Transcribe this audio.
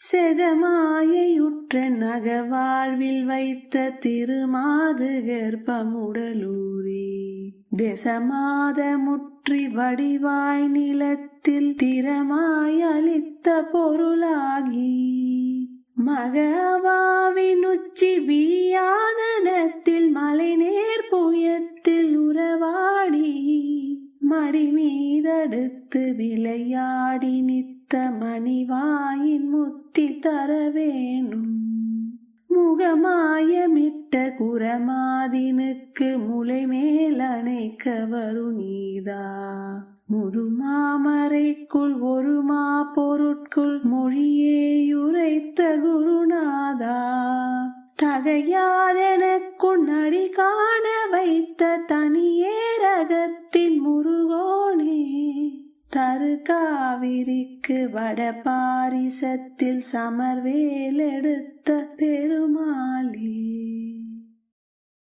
செகமாயையுற்ற நகவாழ்வில் வைத்த திருமாது கர்ப்பமுடலூரே தேசமாதமுற்றி வடிவாய் நிலத்தில் திறமாய் அளித்த பொருளாகி மகவாவின் உச்சி வியானத்தில் மலை மடி மீதடுத்து விளையாடி நித்த மணிவாயின் முத்தி தர வேணும். முகமாயமிட்ட குரமாதினுக்கு முளை மேல் அணைக்க வருநீதா முதுமாமரைக்குள் ஒரு மா பொருட்குள் மொழியேயுரைத்த குருநாதா. தகையாதெனக்குள் அடி காண வைத்த தனியே உலகத்தின் முருகோனே தரு காவிரிக்கு வட பாரிசத்தில் சமர்வேல் எடுத்த பெருமாளே